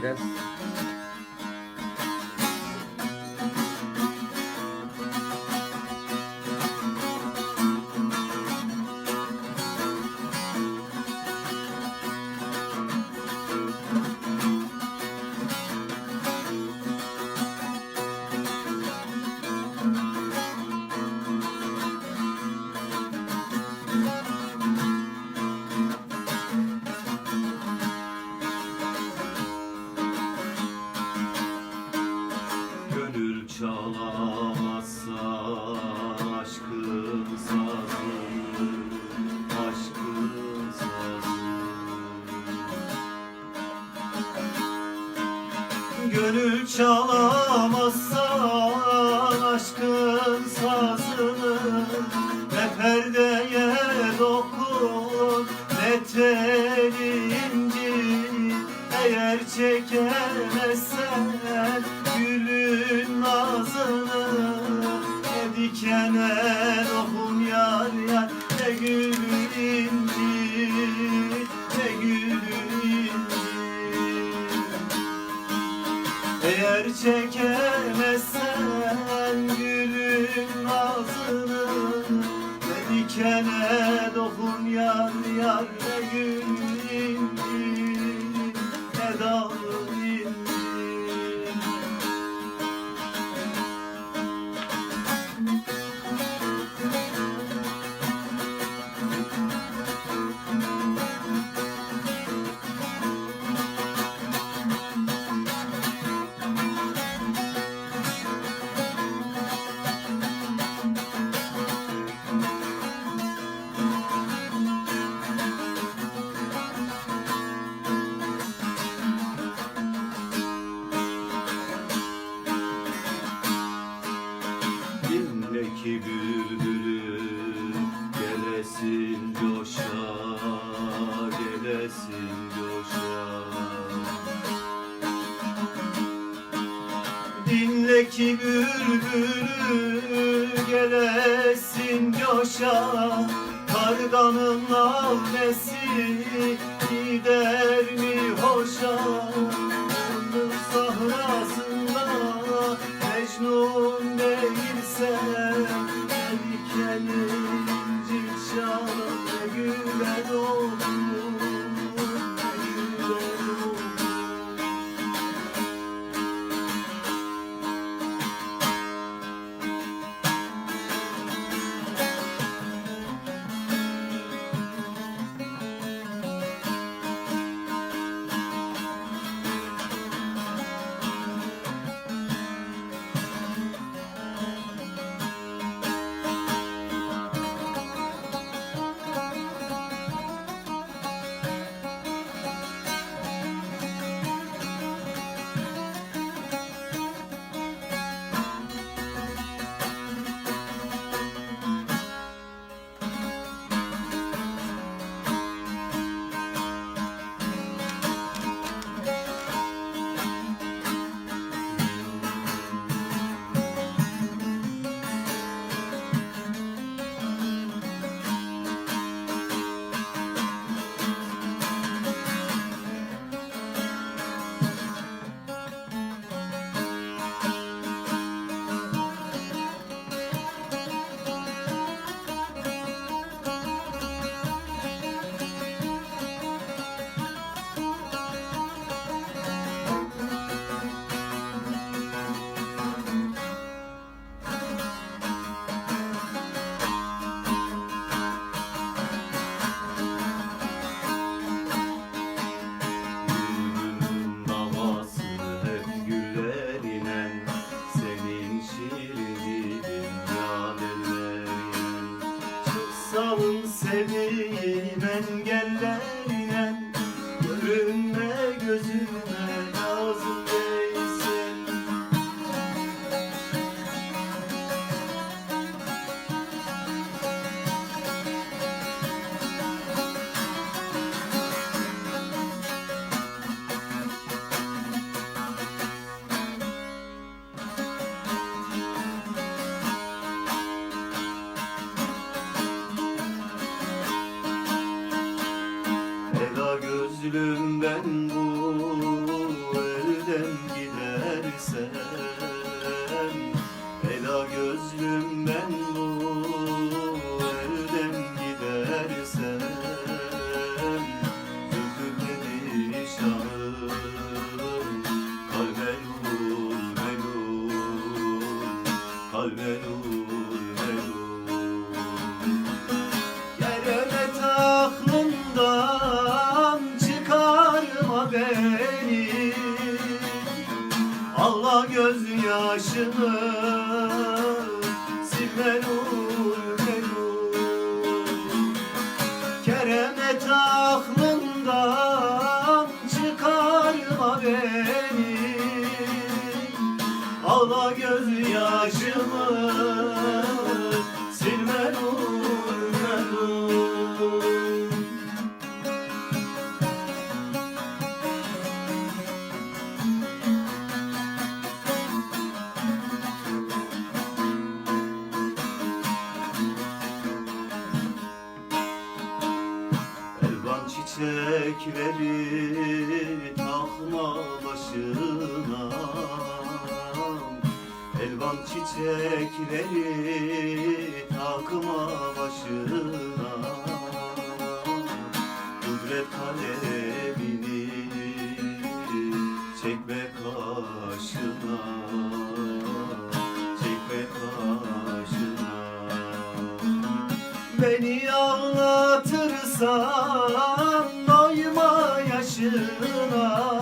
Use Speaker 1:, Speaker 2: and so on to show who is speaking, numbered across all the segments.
Speaker 1: Gracias. melul melul çıkarma beni. Allah gözyaşını Çiçekleri takma başına. Elvan çiçekleri takma başına. Kudret kalemini çekme karşına. Çekme karşına. Beni ağlatırsan ayrılan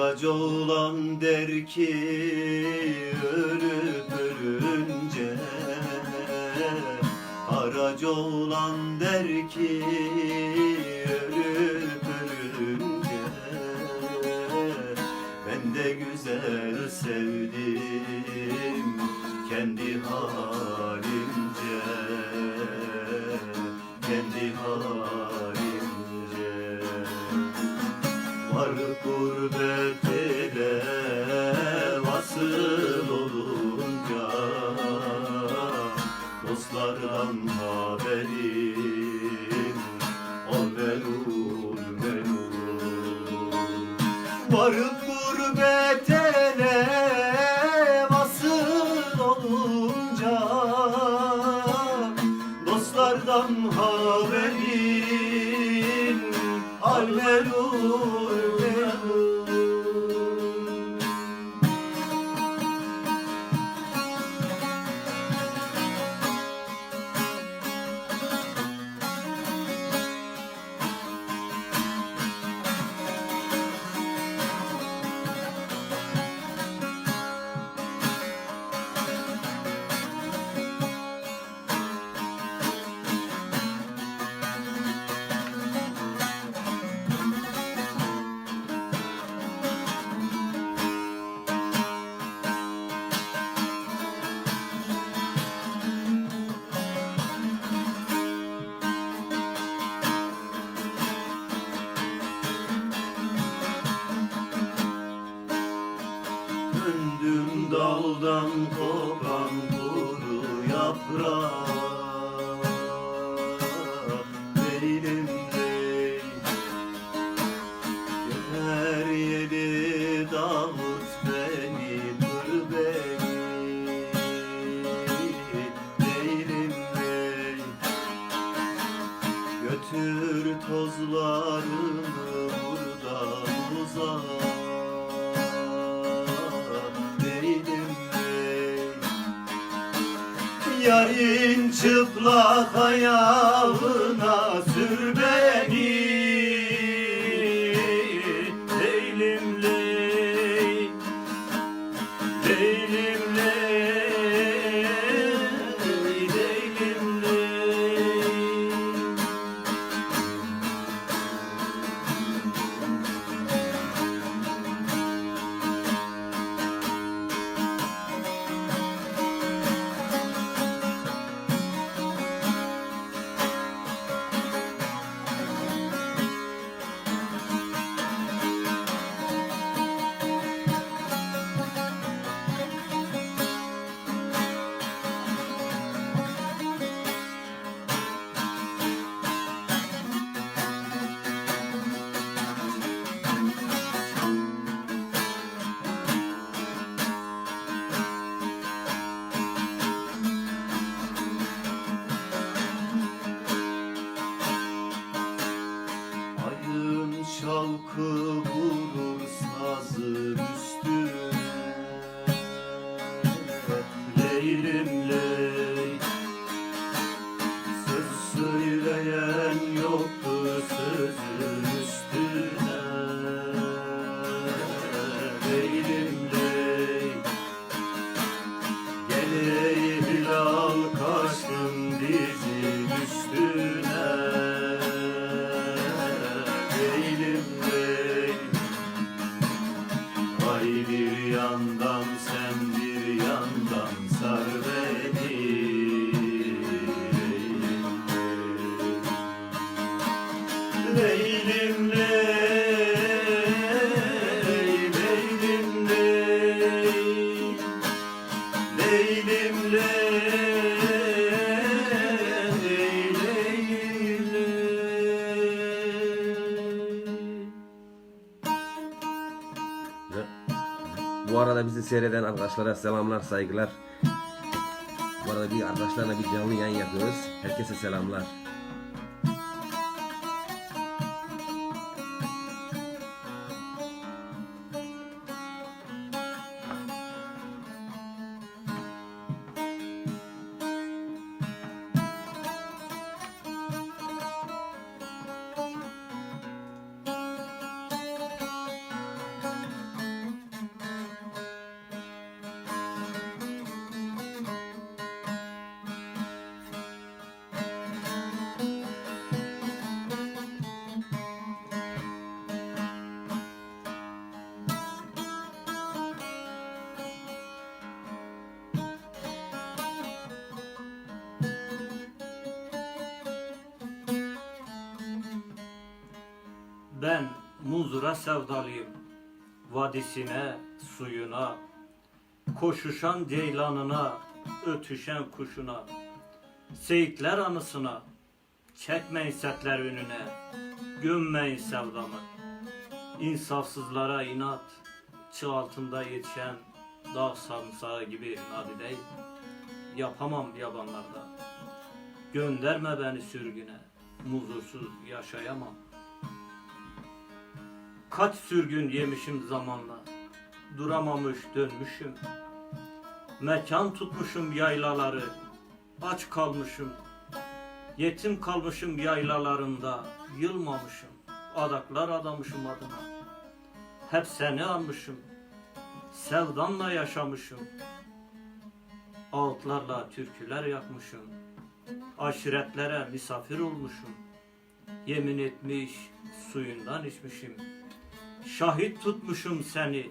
Speaker 1: Karaca olan der ki ölüp ölünce. Karaca olan der ki nasıl olunca Dostlardan haberi 哎呀 bir yandan sen bir yandan sar beni
Speaker 2: seyreden arkadaşlara selamlar, saygılar. Bu arada bir arkadaşlarla bir canlı yayın yapıyoruz. Herkese selamlar.
Speaker 3: Ben muzura sevdalıyım. Vadisine, suyuna, koşuşan ceylanına, ötüşen kuşuna, seyitler anısına, çekmeyin setler önüne, gömmeyin sevdamı. İnsafsızlara inat, çığ altında yetişen dağ sarımsağı gibi nadideyim. Yapamam yabanlarda. Gönderme beni sürgüne, muzursuz yaşayamam. Kaç sürgün yemişim zamanla? Duramamış dönmüşüm. Mekan tutmuşum yaylaları. Aç kalmışım. Yetim kalmışım yaylalarında. Yılmamışım. Adaklar adamışım adına. Hep seni almışım. Sevdanla yaşamışım. Ağıtlarla türküler yakmışım. Aşiretlere misafir olmuşum. Yemin etmiş suyundan içmişim Şahit tutmuşum seni.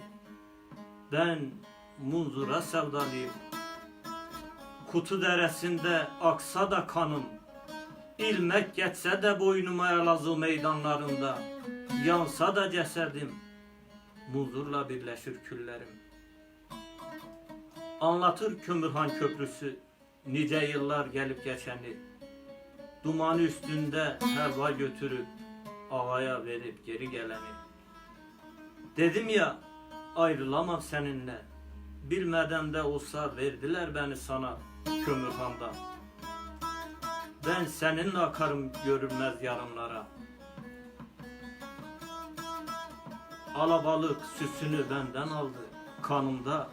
Speaker 3: Ben munzura sevdalıyım. Kutu deresinde aksa da kanım. İlmek geçse de boynuma Elazığ meydanlarında. Yansa da cesedim. Munzurla birleşir küllerim. Anlatır Kömürhan Köprüsü Nice yıllar gelip geçeni. Dumanı üstünde helva götürüp Ağaya verip geri geleni Dedim ya ayrılamam seninle Bilmeden de olsa verdiler beni sana Kömürhan'da Ben seninle akarım görünmez yarınlara Alabalık süsünü benden aldı kanımda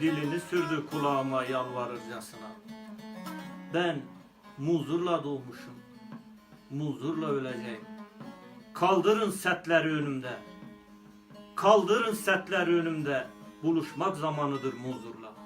Speaker 3: Dilini sürdü kulağıma yalvarırcasına Ben muzurla doğmuşum. Muzurla öleceğim. Kaldırın setleri önümde. Kaldırın setleri önümde. Buluşmak zamanıdır muzurla.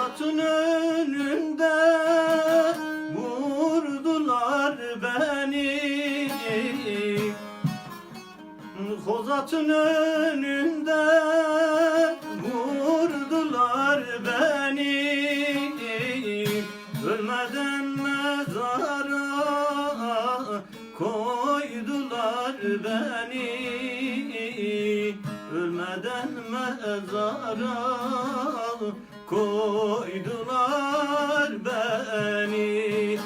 Speaker 3: Kozatın önünde vurdular beni. Kozatın önünde vurdular beni. Ölmeden mezara koydular beni. Ölmeden mezara koydular beni.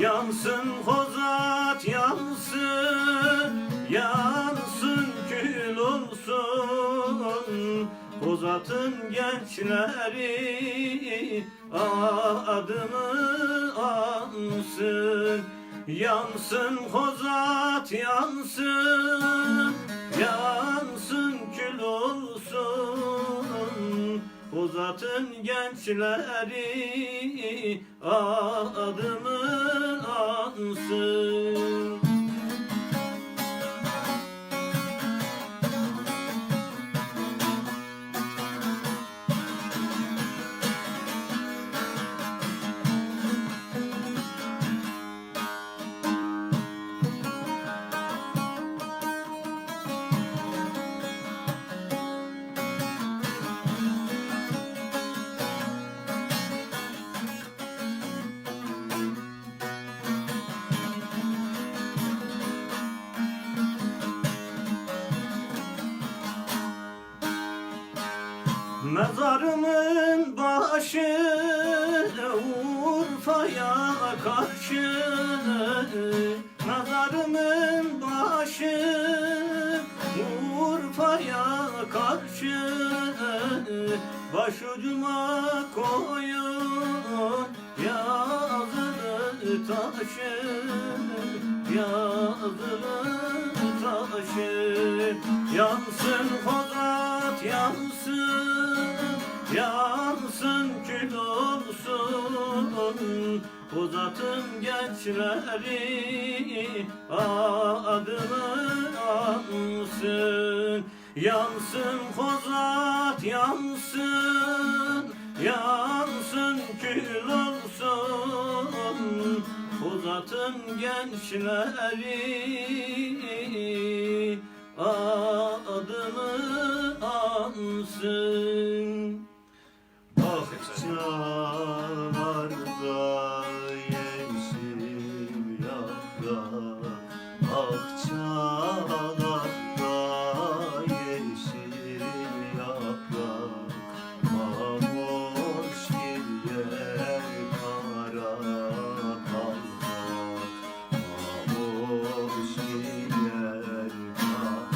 Speaker 3: Yansın kozat yansın Yansın kül olsun. Kozatın gençleri adımı ansın. Yansın kozat yansın Yansın kül olsun Kozatın gençleri adımı Mezarımın başı Urfa'ya karşı Mezarımın başı Urfa'ya karşı Başucuma koyun Yazılı taşı. Yazılı taşı. Yansın kozat yansın Yansın kül olsun Kozatın gençleri adını ansın Yansın kozat yansın Yansın kül olsun. Kozatın gençleri adını ansın
Speaker 1: Bahçalarda yeşil yaprak Bahçalarda yeşil yaprak Mamoş yer kara kalmak Mamoş yer kara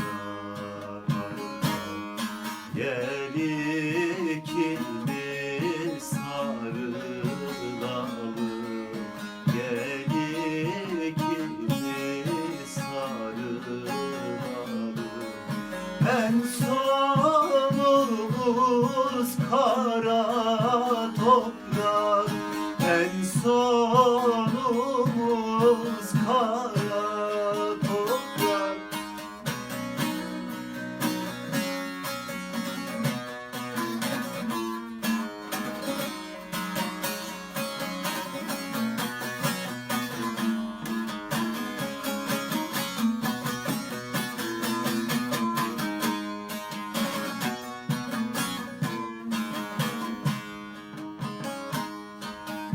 Speaker 1: kalmak Gel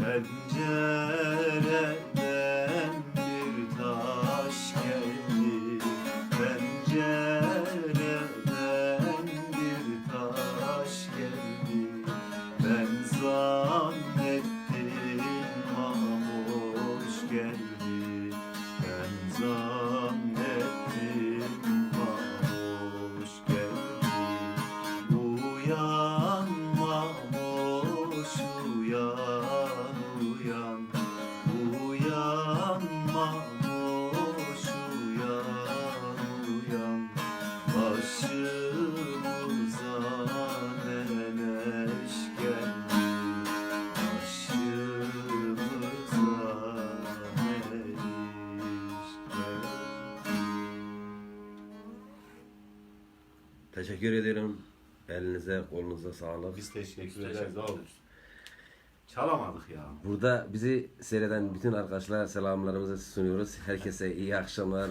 Speaker 1: and just. Elinize kolunuza sağlık.
Speaker 3: Biz teşekkür ederiz oğlum. Çalamadık ya.
Speaker 1: Burada bizi seyreden bütün arkadaşlara selamlarımızı sunuyoruz. Herkese iyi akşamlar.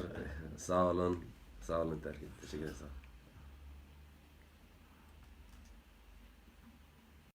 Speaker 1: Sağ olun. Sağ olun. Teşekkür ederim.